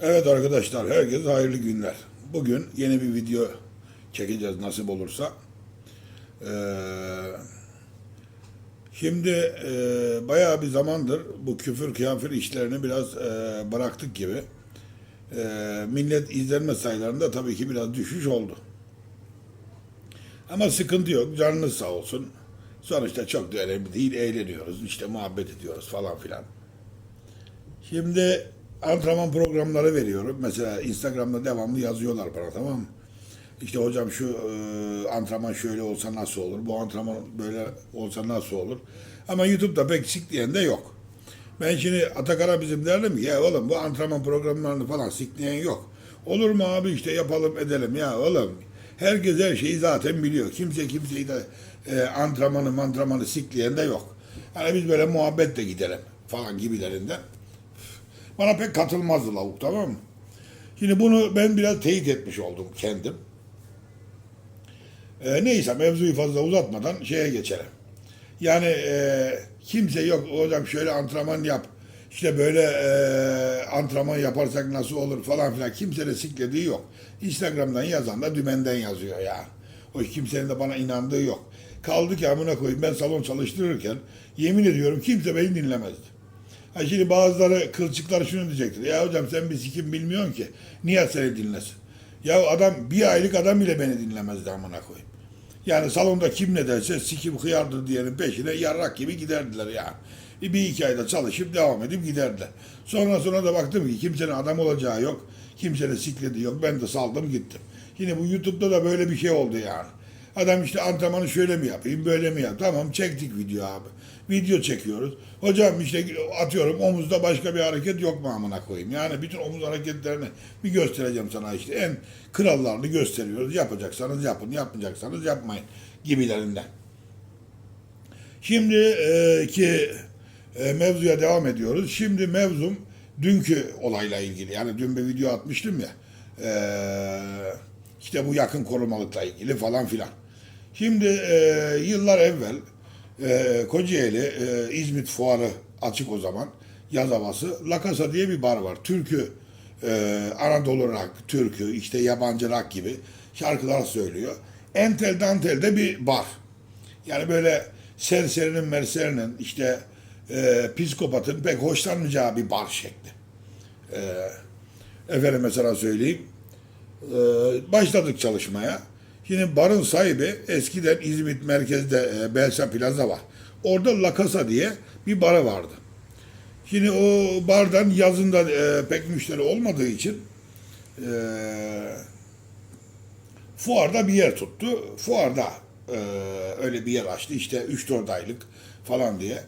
Evet arkadaşlar, herkese hayırlı günler. Bugün yeni bir video çekeceğiz nasip olursa. Ee, şimdi e, bayağı bir zamandır bu küfür kıyafir işlerini biraz e, bıraktık gibi. E, millet izlenme sayılarında tabii ki biraz düşüş oldu. Ama sıkıntı yok, canınız sağ olsun. Sonuçta çok da önemli değil, eğleniyoruz, işte muhabbet ediyoruz falan filan. Şimdi antrenman programları veriyorum. Mesela Instagram'da devamlı yazıyorlar bana tamam mı? İşte hocam şu e, antrenman şöyle olsa nasıl olur? Bu antrenman böyle olsa nasıl olur? Ama YouTube'da pek sikleyen de yok. Ben şimdi Atakan'a bizim derdim ya oğlum bu antrenman programlarını falan sikleyen yok. Olur mu abi işte yapalım edelim ya oğlum. Herkes her şeyi zaten biliyor. Kimse kimseyi de e, antrenmanı mantrenmanı sikleyen de yok. Yani biz böyle muhabbetle gidelim falan gibilerinden. Bana pek katılmazdı lavuk tamam mı? Şimdi bunu ben biraz teyit etmiş oldum kendim. Ee, neyse mevzuyu fazla uzatmadan şeye geçelim. Yani e, kimse yok hocam şöyle antrenman yap. İşte böyle e, antrenman yaparsak nasıl olur falan filan. Kimsenin siklediği yok. Instagram'dan yazan da dümenden yazıyor ya. O kimsenin de bana inandığı yok. Kaldı ki amına koyayım ben salon çalıştırırken yemin ediyorum kimse beni dinlemezdi. Ha şimdi bazıları kılçıklar şunu diyecektir. Ya hocam sen bir sikim bilmiyorsun ki. Niye seni dinlesin? Ya adam bir aylık adam bile beni dinlemezdi amına koyayım. Yani salonda kim ne derse sikim hıyardır diyenin peşine yarrak gibi giderdiler yani. Bir, bir iki ayda çalışıp devam edip giderdiler. Sonra sonra da baktım ki kimsenin adam olacağı yok. Kimsenin sikledi yok. Ben de saldım gittim. Yine bu YouTube'da da böyle bir şey oldu yani. Adam işte antrenmanı şöyle mi yapayım, böyle mi yap? Tamam çektik video abi. Video çekiyoruz. Hocam işte atıyorum omuzda başka bir hareket yok mu amına koyayım? Yani bütün omuz hareketlerini bir göstereceğim sana işte. En krallarını gösteriyoruz. Yapacaksanız yapın, yapmayacaksanız yapmayın gibilerinden. Şimdi e, ki e, mevzuya devam ediyoruz. Şimdi mevzum dünkü olayla ilgili. Yani dün bir video atmıştım ya. E, işte bu yakın korumalıkla ilgili falan filan. Şimdi e, yıllar evvel e, Kocaeli e, İzmit Fuarı açık o zaman. Yaz havası. La Casa diye bir bar var. Türkü, e, Anadolu rock, türkü, işte yabancı rock gibi şarkılar söylüyor. Entel Dantel'de bir bar. Yani böyle serserinin merserinin işte e, psikopatın pek hoşlanmayacağı bir bar şekli. E, efendim mesela söyleyeyim. E, başladık çalışmaya. Şimdi barın sahibi eskiden İzmit merkezde e, Belsa Plaza var. Orada La Casa diye bir barı vardı. Şimdi o bardan yazında e, pek müşteri olmadığı için e, fuarda bir yer tuttu. Fuarda e, öyle bir yer açtı. İşte 3-4 aylık falan diye.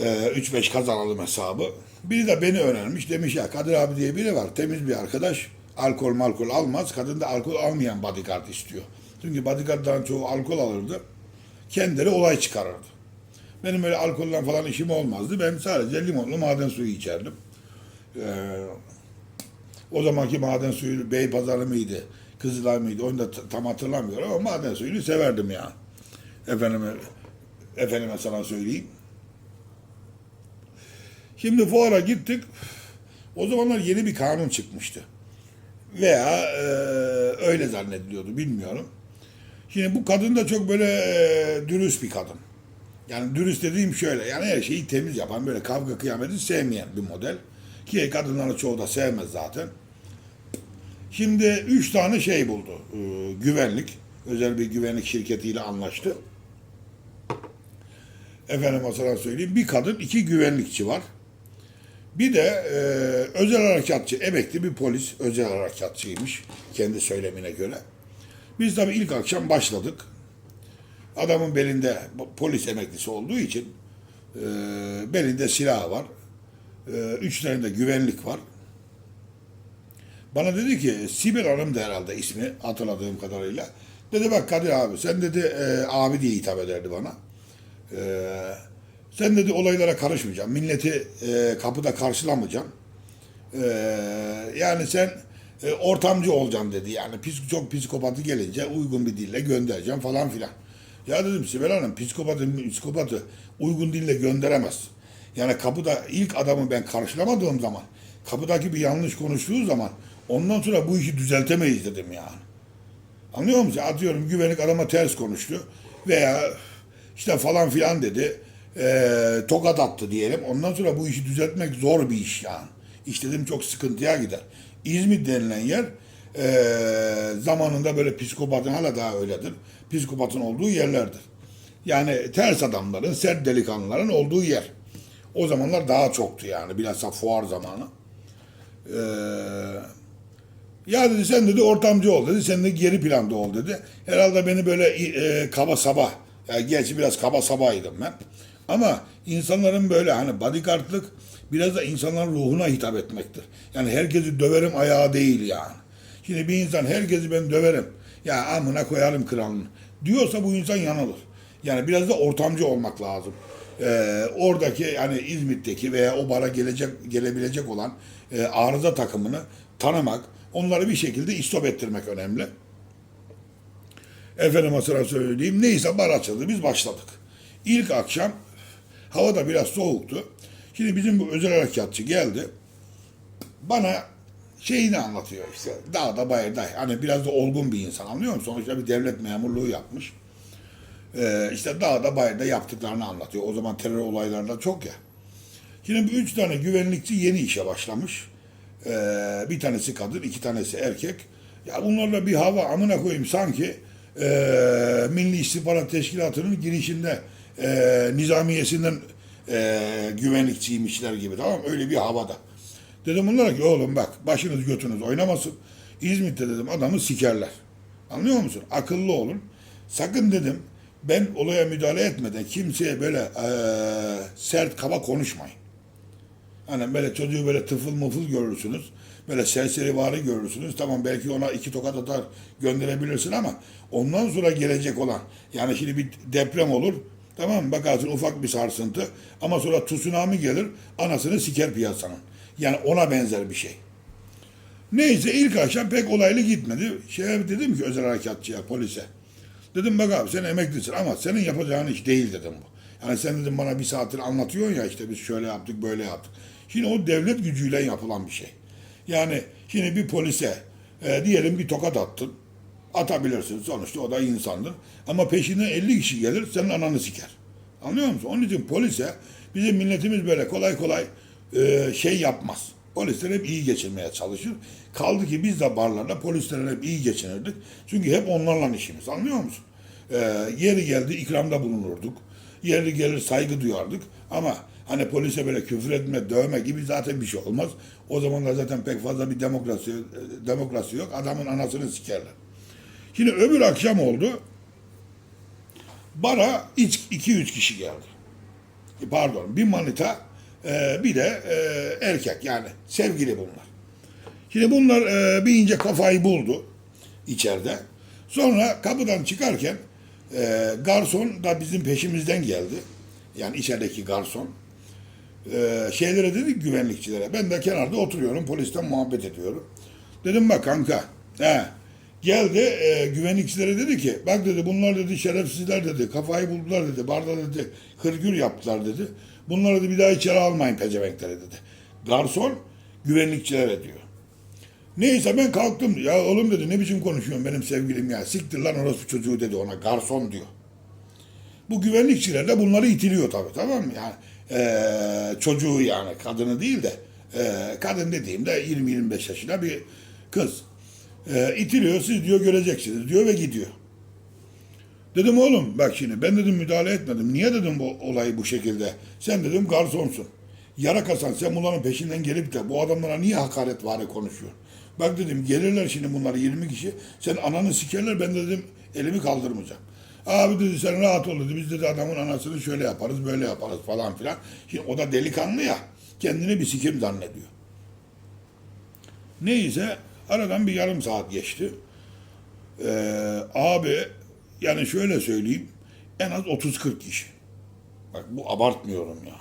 E, 3-5 kazanalım hesabı. Biri de beni önermiş. Demiş ya Kadir abi diye biri var. Temiz bir arkadaş. Alkol malkol almaz. Kadın da alkol almayan bodyguard istiyor. Çünkü bodyguardların çoğu alkol alırdı. Kendileri olay çıkarırdı. Benim öyle alkolle falan işim olmazdı. Ben sadece limonlu maden suyu içerdim. Ee, o zamanki maden suyu Beypazarı mıydı? Kızılay mıydı? Onu da tam hatırlamıyorum ama maden suyunu severdim ya. Efendime, efendime sana söyleyeyim. Şimdi fuara gittik. O zamanlar yeni bir kanun çıkmıştı. Veya e, öyle zannediliyordu bilmiyorum. Şimdi bu kadın da çok böyle e, dürüst bir kadın. Yani dürüst dediğim şöyle yani her şeyi temiz yapan böyle kavga kıyameti sevmeyen bir model. Ki kadınların çoğu da sevmez zaten. Şimdi üç tane şey buldu. Ee, güvenlik. Özel bir güvenlik şirketiyle anlaştı. Efendim mesela söyleyeyim. Bir kadın, iki güvenlikçi var. Bir de e, özel harekatçı, emekli bir polis. Özel harekatçıymış kendi söylemine göre. Biz tabii ilk akşam başladık. Adamın belinde polis emeklisi olduğu için e, belinde silah var. E, üç güvenlik var. Bana dedi ki Sibel Hanım da herhalde ismi hatırladığım kadarıyla. Dedi bak Kadir abi sen dedi e, abi diye hitap ederdi bana. E, sen dedi olaylara karışmayacaksın. Milleti e, kapıda karşılamayacaksın. E, yani sen e, ortamcı olacaksın dedi. Yani psik, çok psikopatı gelince uygun bir dille göndereceğim falan filan. Ya dedim Sibel Hanım psikopatı, psikopatı uygun dille gönderemez. Yani kapıda ilk adamı ben karşılamadığım zaman, kapıdaki bir yanlış konuştuğu zaman ondan sonra bu işi düzeltemeyiz dedim yani. Anlıyor musun? Atıyorum güvenlik adama ters konuştu veya işte falan filan dedi. Eee, tokat attı diyelim. Ondan sonra bu işi düzeltmek zor bir iş yani. İş dedim çok sıkıntıya gider. İzmit denilen yer eee, zamanında böyle psikopatın hala daha öyledir. Psikopatın olduğu yerlerdir. Yani ters adamların, sert delikanlıların olduğu yer. O zamanlar daha çoktu yani. Bilhassa fuar zamanı. Eee ya dedi sen dedi ortamcı ol dedi. Sen de geri planda ol dedi. Herhalde beni böyle e, kaba sabah. Yani gerçi biraz kaba sabahıydım ben. Ama insanların böyle hani bodyguardlık biraz da insanların ruhuna hitap etmektir. Yani herkesi döverim ayağı değil yani. Şimdi bir insan herkesi ben döverim. Ya amına koyarım kralını. Diyorsa bu insan yanılır. Yani biraz da ortamcı olmak lazım. Ee, oradaki yani İzmit'teki veya o bara gelecek gelebilecek olan e, arıza takımını tanımak, onları bir şekilde istop ettirmek önemli. Efendim sıra söyleyeyim. Neyse bar açıldı. Biz başladık. İlk akşam hava da biraz soğuktu. Şimdi bizim bu özel harekatçı geldi. Bana şeyini anlatıyor işte. Dağda bayırda. Hani biraz da olgun bir insan anlıyor musun? Sonuçta bir devlet memurluğu yapmış. Ee, işte dağda bayırda yaptıklarını anlatıyor. O zaman terör olaylarında çok ya. Şimdi bu üç tane güvenlikçi yeni işe başlamış. Ee, bir tanesi kadın, iki tanesi erkek. Ya bunlarla bir hava amına koyayım sanki ee, Milli İstihbarat Teşkilatı'nın girişinde ee, nizamiyesinden ee, güvenlikçiymişler gibi tamam? Öyle bir havada. Dedim bunlara ki oğlum bak başınız götünüz oynamasın. İzmit'te dedim adamı sikerler. Anlıyor musun? Akıllı olun. Sakın dedim ben olaya müdahale etmeden kimseye böyle eee, sert kaba konuşmayın. Hani böyle çocuğu böyle tıfıl mıfıl görürsünüz. Böyle serseri vari görürsünüz. Tamam belki ona iki tokat atar gönderebilirsin ama ondan sonra gelecek olan yani şimdi bir deprem olur. Tamam mı? Bakarsın ufak bir sarsıntı ama sonra tsunami gelir anasını siker piyasanın. Yani ona benzer bir şey. Neyse ilk akşam pek olaylı gitmedi. Şeye dedim ki özel harekatçıya, polise. Dedim bak abi sen emeklisin ama senin yapacağın iş değil dedim bu. Yani sen dedim bana bir saattir anlatıyorsun ya işte biz şöyle yaptık böyle yaptık. Şimdi o devlet gücüyle yapılan bir şey. Yani şimdi bir polise e, diyelim bir tokat attın. Atabilirsin sonuçta o da insandır. Ama peşinden 50 kişi gelir senin ananı siker. Anlıyor musun? Onun için polise bizim milletimiz böyle kolay kolay e, şey yapmaz. Polisler hep iyi geçirmeye çalışır. Kaldı ki biz de barlarda polislerle hep iyi geçinirdik. Çünkü hep onlarla işimiz anlıyor musun? Ee, yeri geldi ikramda bulunurduk. Yeri gelir saygı duyardık. Ama hani polise böyle küfür etme, dövme gibi zaten bir şey olmaz. O zamanlar zaten pek fazla bir demokrasi e, demokrasi yok. Adamın anasını sikerler. Şimdi öbür akşam oldu. Bara 2-3 kişi geldi. Pardon bir manita e, bir de e, erkek yani sevgili bunlar. Şimdi bunlar e, bir ince kafayı buldu içeride. Sonra kapıdan çıkarken e, garson da bizim peşimizden geldi. Yani içerideki garson. E, şeylere dedi güvenlikçilere. Ben de kenarda oturuyorum polisten muhabbet ediyorum. Dedim bak kanka. He, geldi e, güvenlikçilere dedi ki bak dedi bunlar dedi şerefsizler dedi kafayı buldular dedi barda dedi hırgür yaptılar dedi. Bunları da bir daha içeri almayın pezevenklere dedi. Garson güvenlikçilere diyor. Neyse ben kalktım. Ya oğlum dedi ne biçim konuşuyorsun benim sevgilim ya. Siktir lan orospu çocuğu dedi ona. Garson diyor. Bu güvenlikçiler de bunları itiliyor tabii tamam mı? Yani eee, çocuğu yani kadını değil de eee, kadın dediğimde 20-25 yaşında bir kız. Eee itiliyor siz diyor göreceksiniz diyor ve gidiyor. Dedim oğlum bak şimdi ben dedim müdahale etmedim. Niye dedim bu olayı bu şekilde? Sen dedim garsonsun. Yara kasan sen bunların peşinden gelip de bu adamlara niye hakaret vari konuşuyor? Bak dedim gelirler şimdi bunlar 20 kişi. Sen ananı sikerler ben de dedim elimi kaldırmayacağım. Abi dedi sen rahat ol dedi. Biz dedi adamın anasını şöyle yaparız böyle yaparız falan filan. Şimdi o da delikanlı ya. Kendini bir sikim zannediyor. Neyse aradan bir yarım saat geçti. Ee, abi yani şöyle söyleyeyim en az 30-40 kişi. Bak bu abartmıyorum ya.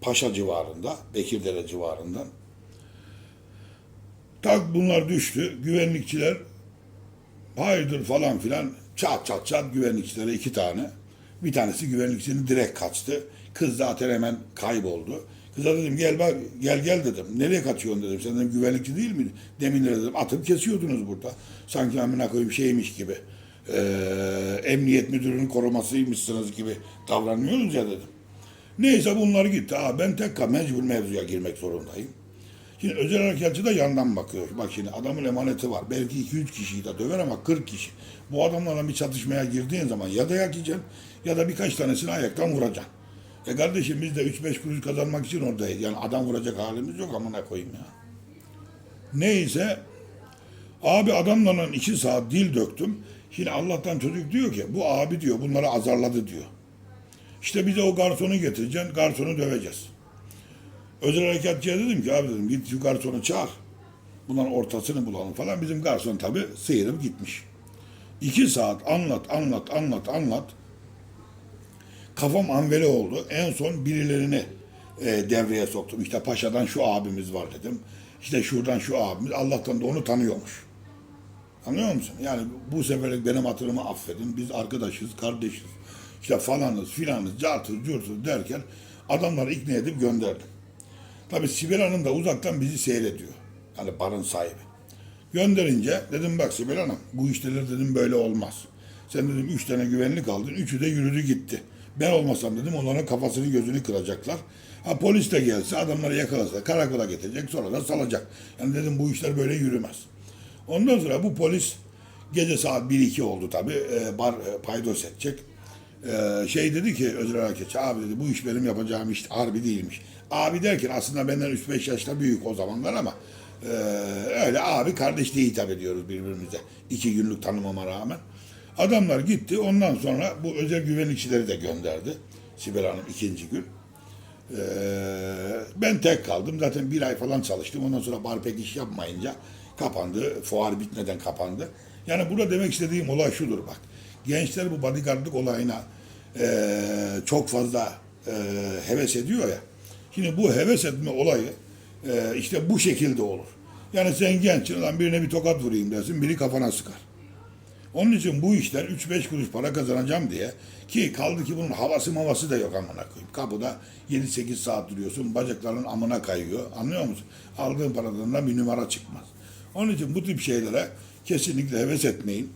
Paşa civarında, Bekirdere civarından. Tak bunlar düştü. Güvenlikçiler hayırdır falan filan çat çat çat güvenlikçilere iki tane. Bir tanesi güvenlikçinin direkt kaçtı. Kız zaten hemen kayboldu. Kıza dedim gel bak gel gel dedim. Nereye kaçıyorsun dedim. Sen dedim güvenlikçi değil mi? Demin dedim atıp kesiyordunuz burada. Sanki amına koyayım şeymiş gibi. Ee, emniyet müdürünün korumasıymışsınız gibi davranıyorsunuz ya dedim. Neyse bunlar gitti. Aa, ben tek kal- mecbur mevzuya girmek zorundayım. Şimdi özel harekatçı da yandan bakıyor. Bak şimdi adamın emaneti var. Belki 2-3 kişiyi de döver ama 40 kişi. Bu adamlarla bir çatışmaya girdiğin zaman ya dayak yiyeceksin ya da birkaç tanesini ayaktan vuracaksın. E kardeşim biz de 3-5 kuruş kazanmak için oradayız. Yani adam vuracak halimiz yok amına koyayım ya. Neyse abi adamla 2 saat dil döktüm. Şimdi Allah'tan çocuk diyor ki bu abi diyor bunları azarladı diyor. İşte bize o garsonu getireceksin, garsonu döveceğiz. Özel harekatçıya dedim ki abi dedim git şu garsonu çağır. Bunların ortasını bulalım falan. Bizim garson tabi sıyırıp gitmiş. İki saat anlat anlat anlat anlat. Kafam anvele oldu. En son birilerini e, devreye soktum. İşte paşadan şu abimiz var dedim. İşte şuradan şu abimiz. Allah'tan da onu tanıyormuş. Anlıyor musun? Yani bu seferlik benim hatırımı affedin. Biz arkadaşız, kardeşiz. İşte falanız, filanız, cartız, curtuz derken adamları ikna edip gönderdim. Tabii Sibel Hanım da uzaktan bizi seyrediyor. Yani barın sahibi. Gönderince dedim bak Sibel Hanım bu işler dedim böyle olmaz. Sen dedim üç tane güvenlik aldın. Üçü de yürüdü gitti. Ben olmasam dedim onların kafasını gözünü kıracaklar. Ha polis de gelse adamları yakalasa karakola getirecek sonra da salacak. Yani dedim bu işler böyle yürümez. Ondan sonra bu polis gece saat 1-2 oldu tabii. E, bar e, paydos edecek. E, şey dedi ki özel hareketçi abi dedi bu iş benim yapacağım iş harbi değilmiş. Abi derken aslında benden 3-5 yaşta büyük o zamanlar ama e, öyle abi kardeş diye hitap ediyoruz birbirimize. iki günlük tanımama rağmen. Adamlar gitti ondan sonra bu özel güvenlikçileri de gönderdi. Sibel Hanım ikinci gün. Ee, ben tek kaldım. Zaten bir ay falan çalıştım. Ondan sonra bar pek iş yapmayınca kapandı. Fuar bitmeden kapandı. Yani burada demek istediğim olay şudur bak. Gençler bu bodyguardlık olayına ee, çok fazla ee, heves ediyor ya. Şimdi bu heves etme olayı ee, işte bu şekilde olur. Yani sen gençsin lan birine bir tokat vurayım dersin. Biri kafana sıkar. Onun için bu işler 3-5 kuruş para kazanacağım diye ki kaldı ki bunun havası mavası da yok amına koyayım. Kapıda 7-8 saat duruyorsun bacakların amına kayıyor anlıyor musun? Aldığın paradan da bir numara çıkmaz. Onun için bu tip şeylere kesinlikle heves etmeyin.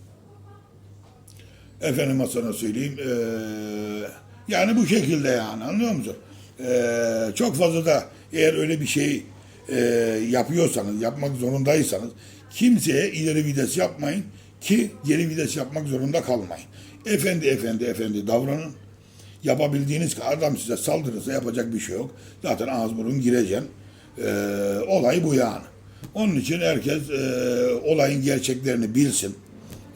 Efendim sana söyleyeyim eee, yani bu şekilde yani anlıyor musun? Eee, çok fazla da eğer öyle bir şey eee, yapıyorsanız, yapmak zorundaysanız kimseye ileri vites yapmayın ki geri vites yapmak zorunda kalmayın. Efendi efendi efendi davranın. Yapabildiğiniz kadar adam size saldırırsa yapacak bir şey yok. Zaten ağız burun gireceksin. Eee, olay bu yani. Onun için herkes eee, olayın gerçeklerini bilsin.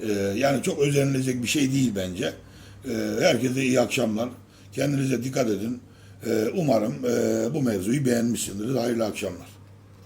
Eee, yani çok özenilecek bir şey değil bence. Eee, herkese iyi akşamlar. Kendinize dikkat edin. Eee, umarım eee, bu mevzuyu beğenmişsinizdir. Hayırlı akşamlar.